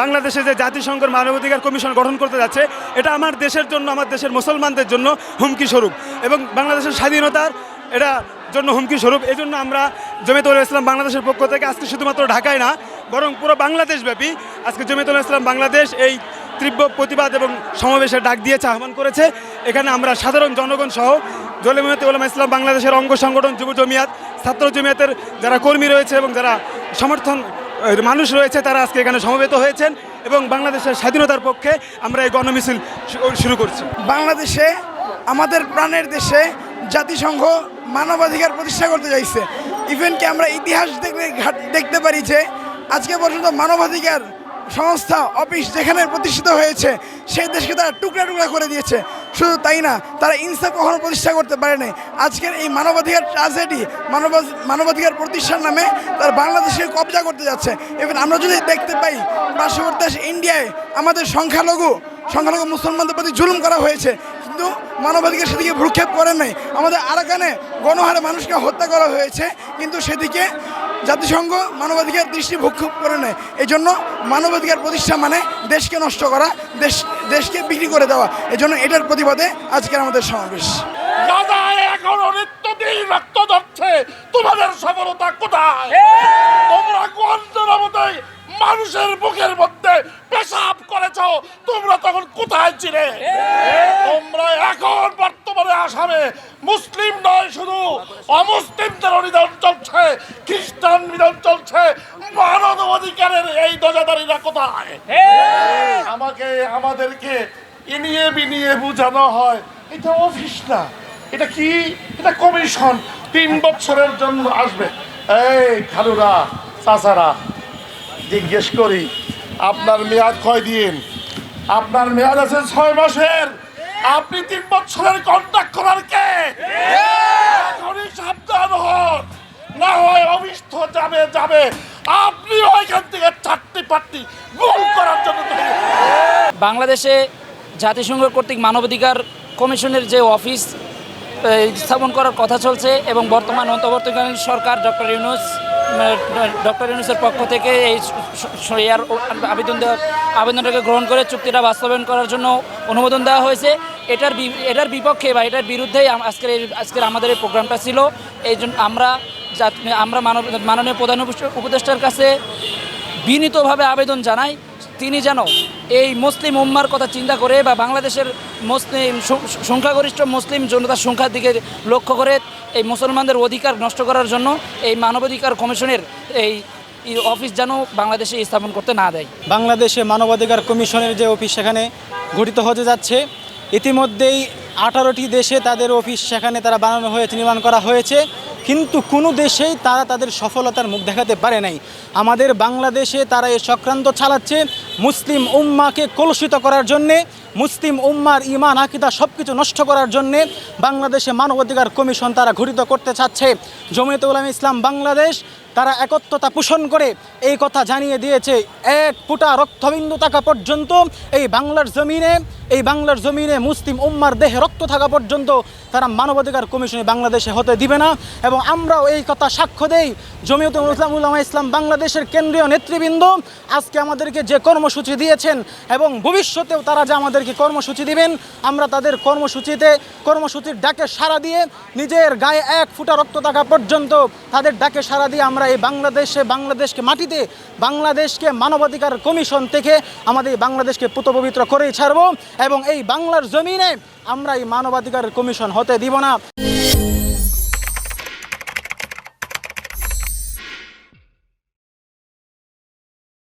বাংলাদেশে যে জাতিসংঘের মানবাধিকার কমিশন গঠন করতে যাচ্ছে, এটা আমার দেশের জন্য, আমার দেশের মুসলমানদের জন্য হুমকি স্বরূপ। এবং বাংলাদেশের স্বাধীনতার এটা জন্য হুমকি স্বরূপ। এই জন্য আমরা জমিতুল ইসলাম বাংলাদেশের পক্ষ থেকে আজকে শুধুমাত্র ঢাকায় না, বরং পুরো বাংলাদেশব্যাপী আজকে জমিতুল ইসলাম বাংলাদেশ এই তীব্র প্রতিবাদ এবং সমাবেশের ডাক দিয়েছে, আহ্বান করেছে। এখানে আমরা সাধারণ জনগণ সহ জলিমিয়ত উলামা ইসলাম বাংলাদেশের অঙ্গ সংগঠন, যুব জমিয়াত, ছাত্র জমিয়াতের যারা কর্মী রয়েছে এবং যারা সমর্থন মানুষ রয়েছে, তারা আজকে এখানে সমবেত হয়েছেন এবং বাংলাদেশের স্বাধীনতার পক্ষে আমরা এই গণমিছিল শুরু করছি। বাংলাদেশে, আমাদের প্রাণের দেশে জাতিসংঘ মানবাধিকার প্রতিষ্ঠা করতে চাইছে। ইভেন কি আমরা ইতিহাস দেখলে দেখতে পারি যে, আজকে পর্যন্ত মানবাধিকার সংস্থা, অফিস যেখানে প্রতিষ্ঠিত হয়েছে, সেই দেশকে তারা টুকরা টুকরা করে দিয়েছে। শুধু তাই না, তারা ইনসাফ কখনো প্রতিষ্ঠা করতে পারে নাই। আজকের এই মানবাধিকার ট্রাজেডি মানব মানবাধিকার প্রতিষ্ঠার নামে তারা বাংলাদেশে কবজা করতে যাচ্ছে। ইভেন আমরা যদি দেখতে পাই, পার্শ্ববর্তী দেশ ইন্ডিয়ায় আমাদের সংখ্যালঘু সংখ্যালঘু মুসলমানদের প্রতি জুলুম করা হয়েছে, কিন্তু মানবাধিকার সেদিকে ভ্রুক্ষেপ করে নাই। আমাদের আরাকানে গণহারে মানুষকে হত্যা করা হয়েছে, কিন্তু সেদিকে জাতিসংঘ মানবাধিকার দৃষ্টি ভ্রুক্ষেপ করে নেয়। এই জন্য মানবাধিকার প্রতিষ্ঠা মানে দেশকে নষ্ট করা, দেশ, দেশকে বিক্রি করে দেওয়া। এই জন্য এটার প্রতিবাদে আজকের আমাদের সমাবেশ। তোমরা মানুষের বুকের মধ্যে পেশাব করেছ। তোমরা তখন কোথায় ছিলে? তোমরা এখন বর্তমানে আসামে মুসলিম নয় শুধু অমুসলিমদের নিধন চলছে খ্রিস্টান নিধন চলছে মানব অধিকারের এই দজাদারিরা কোথায়? আমাকে আমাদেরকে ইনিয়ে বিনিয়ে বোঝানো হয়। এটা অফিস না। এটা কি? এটা কমিশন। তিন বছরের জন্য আসবে। এই খালুরা চাচারা জিজ্ঞেস করি আপনার মেয়াদ কয় দিন আপনার মেয়াদ আছে ছয় মাসের। আপনি তিন বছরের কন্ট্যাক্ট করার কে? সাবধান হন। না হয় অভিষ্ঠ যাবে যাবে। আপনি ওইখান থেকে চারটি পাট্টি গোল করার জন্য বাংলাদেশে জাতিসংঘ কর্তৃক মানবাধিকার কমিশনের যে অফিস স্থাপন করার কথা চলছে এবং বর্তমান অন্তর্বর্তীকালীন সরকার ডক্টর ইউনুস ডক্টর ইউনুসের পক্ষ থেকে এই আবেদন দেওয়া আবেদনটাকে গ্রহণ করে চুক্তিটা বাস্তবায়ন করার জন্য অনুমোদন দেওয়া হয়েছে। এটার এটার বিপক্ষে বা এটার বিরুদ্ধেই আজকের আজকের আমাদের এই প্রোগ্রামটা ছিল। এই আমরা আমরা মানব মাননীয় প্রধান উপদেষ্টা- উপদেষ্টার কাছে বিনীতভাবে আবেদন জানাই। তিনি যেন এই মুসলিম উম্মার কথা চিন্তা করে বা বাংলাদেশের মুসলিম সংখ্যাগরিষ্ঠ মুসলিম জনতার সংখ্যার দিকে লক্ষ্য করে এই মুসলমানদের অধিকার নষ্ট করার জন্য এই মানবাধিকার কমিশনের এই অফিস যেন বাংলাদেশে স্থাপন করতে না দেয়। বাংলাদেশে মানবাধিকার কমিশনের যে অফিস সেখানে গঠিত হতে যাচ্ছে, ইতিমধ্যেই আঠারোটি দেশে তাদের অফিস সেখানে তারা বানানো হয়েছে, নির্মাণ করা হয়েছে, কিন্তু কোনো দেশেই তারা তাদের সফলতার মুখ দেখাতে পারে নাই। আমাদের বাংলাদেশে তারা এই চক্রান্ত চালাচ্ছে মুসলিম উম্মাকে কলুষিত করার জন্যে, মুসলিম উম্মার ইমান আকিদা সব কিছু নষ্ট করার জন্যে বাংলাদেশে মানবাধিকার কমিশন তারা গঠিত করতে চাচ্ছে। জমিয়ত উলাম ইসলাম, বাংলাদেশ তারা একত্রতা পোষণ করে এই কথা জানিয়ে দিয়েছে। এক ফুটা রক্তবিন্দু থাকা পর্যন্ত এই বাংলার জমিনে, এই বাংলার জমিনে মুসলিম উম্মার দেহে রক্ত থাকা পর্যন্ত তারা মানবাধিকার কমিশনে বাংলাদেশে হতে দিবে না। এবং আমরাও এই কথা সাক্ষ্য দেই। জমিয়ত ইসলাম উলামা ইসলাম বাংলাদেশের কেন্দ্রীয় নেতৃবৃন্দ আজকে আমাদেরকে যে কর্মসূচি দিয়েছেন এবং ভবিষ্যতেও তারা যে আমাদেরকে কর্মসূচি দিবেন, আমরা তাদের কর্মসূচিতে, কর্মসূচির ডাকে সাড়া দিয়ে নিজের গায়ে এক ফুটা রক্ত থাকা পর্যন্ত তাদের ডাকে সাড়া দিয়ে আমরা এই বাংলাদেশে, বাংলাদেশকে মাটিতে, বাংলাদেশকে মানবাধিকার কমিশন থেকে আমাদের বাংলাদেশকে পুতপবিত্র করেই ছাড়বো এবং এই বাংলার জমিনে আমরা এই মানবাধিকার কমিশন হতে দিব না।